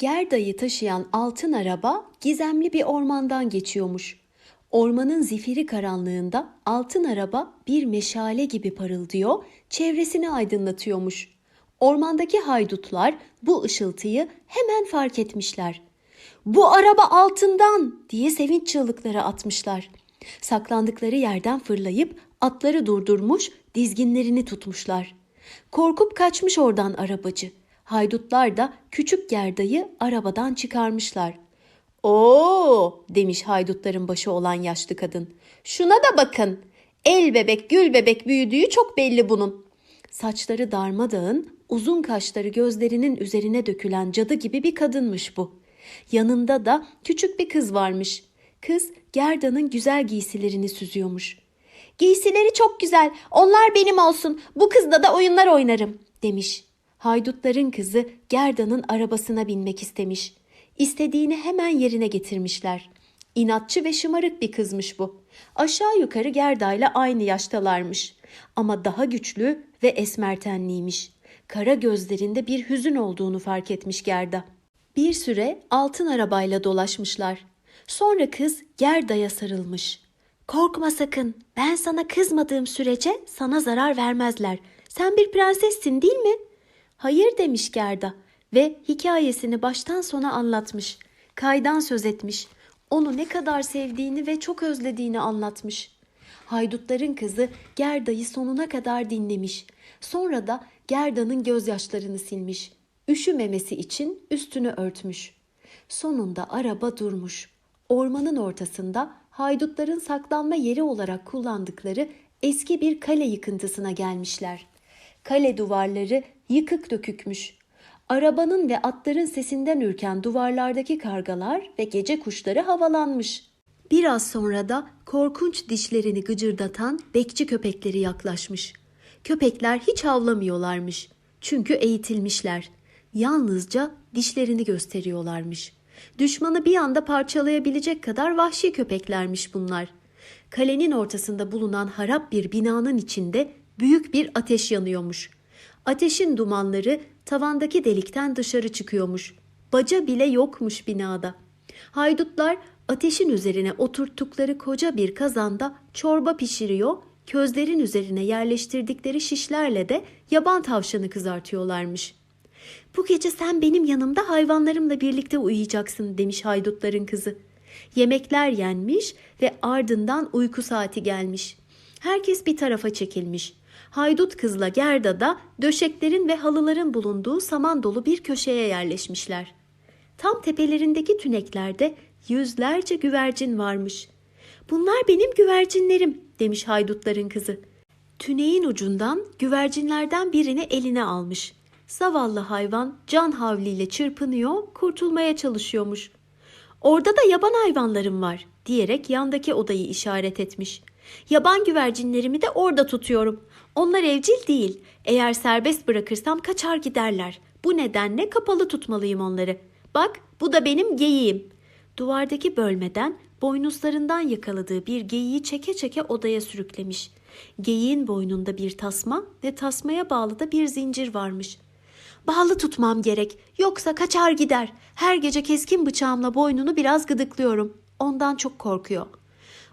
Gerda'yı taşıyan altın araba gizemli bir ormandan geçiyormuş. Ormanın zifiri karanlığında altın araba bir meşale gibi parıldıyor, çevresini aydınlatıyormuş. Ormandaki haydutlar bu ışıltıyı hemen fark etmişler. Bu araba altından diye sevinç çığlıkları atmışlar. Saklandıkları yerden fırlayıp atları durdurmuş, dizginlerini tutmuşlar. Korkup kaçmış oradan arabacı. Haydutlar da küçük gerdayı arabadan çıkarmışlar. Oo demiş haydutların başı olan yaşlı kadın. Şuna da bakın. El bebek gül bebek büyüdüğü çok belli bunun. Saçları darmadağın, uzun kaşları gözlerinin üzerine dökülen cadı gibi bir kadınmış bu. Yanında da küçük bir kız varmış. Kız Gerda'nın güzel giysilerini süzüyormuş. Giysileri çok güzel. Onlar benim olsun. Bu kızla da oyunlar oynarım." demiş. Haydutların kızı Gerda'nın arabasına binmek istemiş. İstediğini hemen yerine getirmişler. İnatçı ve şımarık bir kızmış bu. Aşağı yukarı Gerda ile aynı yaştalarmış. Ama daha güçlü ve esmer tenliymiş. Kara gözlerinde bir hüzün olduğunu fark etmiş Gerda. Bir süre altın arabayla dolaşmışlar. Sonra kız Gerda'ya sarılmış. Korkma sakın. Ben sana kızmadığım sürece sana zarar vermezler. Sen bir prensessin değil mi? Hayır demiş Gerda ve hikayesini baştan sona anlatmış. Kaydan söz etmiş. Onu ne kadar sevdiğini ve çok özlediğini anlatmış. Haydutların kızı Gerda'yı sonuna kadar dinlemiş. Sonra da Gerda'nın gözyaşlarını silmiş. Üşümemesi için üstünü örtmüş. Sonunda araba durmuş. Ormanın ortasında haydutların saklanma yeri olarak kullandıkları eski bir kale yıkıntısına gelmişler. Kale duvarları yıkık dökükmüş. Arabanın ve atların sesinden ürken duvarlardaki kargalar ve gece kuşları havalanmış. Biraz sonra da korkunç dişlerini gıcırdatan bekçi köpekleri yaklaşmış. Köpekler hiç havlamıyorlarmış. Çünkü eğitilmişler. Yalnızca dişlerini gösteriyorlarmış. Düşmanı bir anda parçalayabilecek kadar vahşi köpeklermiş bunlar. Kalenin ortasında bulunan harap bir binanın içinde büyük bir ateş yanıyormuş. Ateşin dumanları tavandaki delikten dışarı çıkıyormuş. Baca bile yokmuş binada. Haydutlar ateşin üzerine oturttukları koca bir kazanda çorba pişiriyor, közlerin üzerine yerleştirdikleri şişlerle de yaban tavşanı kızartıyorlarmış. Bu gece sen benim yanımda hayvanlarımla birlikte uyuyacaksın demiş haydutların kızı. Yemekler yenmiş ve ardından uyku saati gelmiş. Herkes bir tarafa çekilmiş. Haydut kızla Gerda da döşeklerin ve halıların bulunduğu saman dolu bir köşeye yerleşmişler. Tam tepelerindeki tüneklerde yüzlerce güvercin varmış. Bunlar benim güvercinlerim demiş haydutların kızı. Tüneyin ucundan güvercinlerden birini eline almış. Zavallı hayvan can havliyle çırpınıyor, kurtulmaya çalışıyormuş. Orada da yaban hayvanlarım var diyerek yandaki odayı işaret etmiş. Yaban güvercinlerimi de orada tutuyorum. Onlar evcil değil. Eğer serbest bırakırsam kaçar giderler. Bu nedenle kapalı tutmalıyım onları. Bak bu da benim geyiğim. Duvardaki bölmeden boynuzlarından yakaladığı bir geyiği çeke çeke odaya sürüklemiş. Geyiğin boynunda bir tasma ve tasmaya bağlı da bir zincir varmış. Bağlı tutmam gerek yoksa kaçar gider. Her gece keskin bıçağımla boynunu biraz gıdıklıyorum. Ondan çok korkuyor.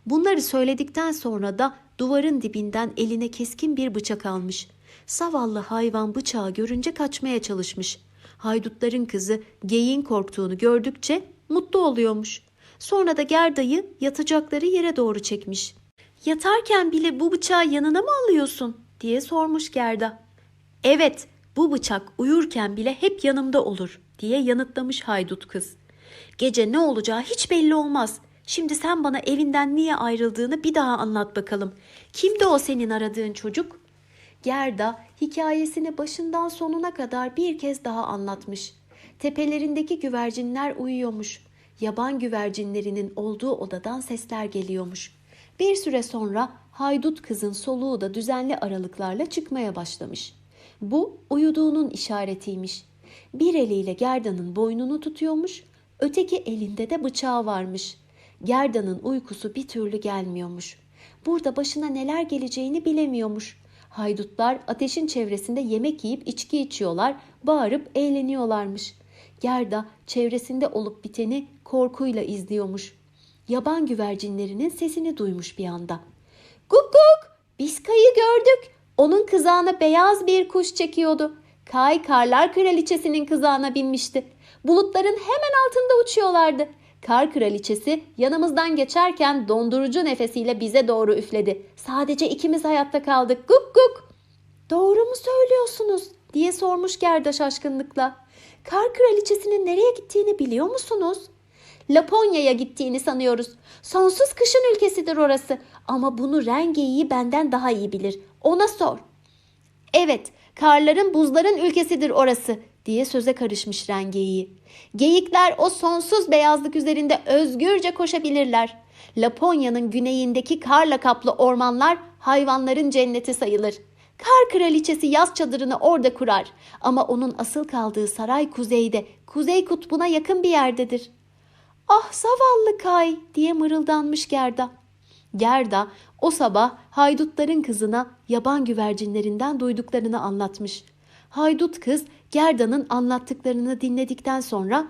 Bunları söyledikten sonra da duvarın dibinden eline keskin bir bıçak almış. Zavallı hayvan bıçağı görünce kaçmaya çalışmış. Haydutların kızı geyin korktuğunu gördükçe mutlu oluyormuş. Sonra da Gerda'yı yatacakları yere doğru çekmiş. Yatarken bile bu bıçağı yanına mı alıyorsun diye sormuş Gerda. Evet bu bıçak uyurken bile hep yanımda olur diye yanıtlamış haydut kız. Gece ne olacağı hiç belli olmaz. Şimdi sen bana evinden niye ayrıldığını bir daha anlat bakalım. Kimdi o senin aradığın çocuk? Gerda hikayesini başından sonuna kadar bir kez daha anlatmış. Tepelerindeki güvercinler uyuyormuş. Yaban güvercinlerinin olduğu odadan sesler geliyormuş. Bir süre sonra haydut kızın soluğu da düzenli aralıklarla çıkmaya başlamış. Bu uyuduğunun işaretiymiş. Bir eliyle Gerda'nın boynunu tutuyormuş, öteki elinde de bıçağı varmış. Gerda'nın uykusu bir türlü gelmiyormuş. Burada başına neler geleceğini bilemiyormuş. Haydutlar ateşin çevresinde yemek yiyip içki içiyorlar, bağırıp eğleniyorlarmış. Gerda çevresinde olup biteni korkuyla izliyormuş. Yaban güvercinlerinin sesini duymuş bir anda. Guk guk! Biz Kay'ı gördük. Onun kızağına beyaz bir kuş çekiyordu. Kay Karlar Kraliçesi'nin kızağına binmişti. Bulutların hemen altında uçuyorlardı. Kar Kraliçesi yanımızdan geçerken dondurucu nefesiyle bize doğru üfledi. Sadece ikimiz hayatta kaldık. Guk guk! Doğru mu söylüyorsunuz? diye sormuş Gerda şaşkınlıkla. Kar Kraliçesi'nin nereye gittiğini biliyor musunuz? Laponya'ya gittiğini sanıyoruz. Sonsuz kışın ülkesidir orası. Ama bunu Rengeyi benden daha iyi bilir. Ona sor. Evet, karların buzların ülkesidir orası diye söze karışmış Rengeyi. Geyikler o sonsuz beyazlık üzerinde özgürce koşabilirler. Laponya'nın güneyindeki karla kaplı ormanlar hayvanların cenneti sayılır. Kar kraliçesi yaz çadırını orada kurar ama onun asıl kaldığı saray kuzeyde, kuzey kutbuna yakın bir yerdedir. Ah zavallı Kay diye mırıldanmış Gerda. Gerda o sabah haydutların kızına yaban güvercinlerinden duyduklarını anlatmış. Haydut kız Gerda'nın anlattıklarını dinledikten sonra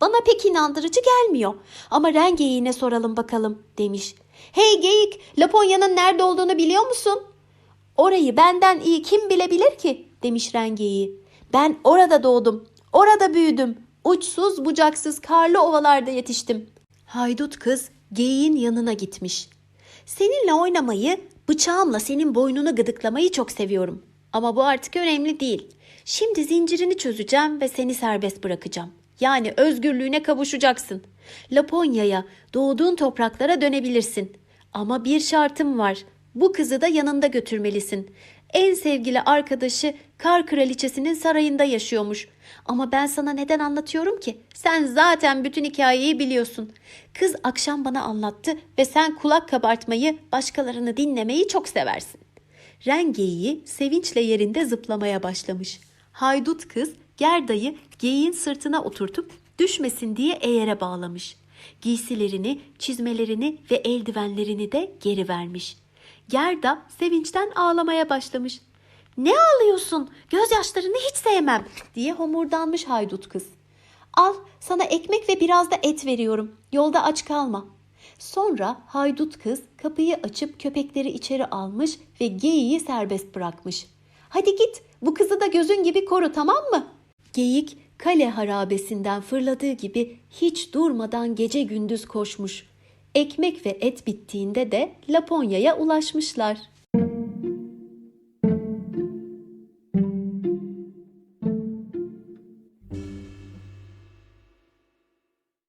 bana pek inandırıcı gelmiyor ama Rengeyi'ne soralım bakalım demiş. Hey geyik Laponya'nın nerede olduğunu biliyor musun? Orayı benden iyi kim bilebilir ki demiş Rengeyi. Ben orada doğdum, orada büyüdüm. Uçsuz bucaksız karlı ovalarda yetiştim. Haydut kız geyiğin yanına gitmiş. Seninle oynamayı, bıçağımla senin boynunu gıdıklamayı çok seviyorum. Ama bu artık önemli değil. Şimdi zincirini çözeceğim ve seni serbest bırakacağım. Yani özgürlüğüne kavuşacaksın. Laponya'ya, doğduğun topraklara dönebilirsin. Ama bir şartım var. Bu kızı da yanında götürmelisin. En sevgili arkadaşı Kar Kraliçesi'nin sarayında yaşıyormuş. Ama ben sana neden anlatıyorum ki? Sen zaten bütün hikayeyi biliyorsun. Kız akşam bana anlattı ve sen kulak kabartmayı, başkalarını dinlemeyi çok seversin. Rengeyi sevinçle yerinde zıplamaya başlamış. Haydut kız Gerda'yı geyiğin sırtına oturtup düşmesin diye eğere bağlamış. Giysilerini, çizmelerini ve eldivenlerini de geri vermiş. Gerda sevinçten ağlamaya başlamış. Ne ağlıyorsun? Gözyaşlarını hiç sevmem diye homurdanmış haydut kız. Al sana ekmek ve biraz da et veriyorum. Yolda aç kalma. Sonra haydut kız kapıyı açıp köpekleri içeri almış ve geyiği serbest bırakmış. Hadi git bu kızı da gözün gibi koru tamam mı? Geyik kale harabesinden fırladığı gibi hiç durmadan gece gündüz koşmuş. Ekmek ve et bittiğinde de Laponya'ya ulaşmışlar.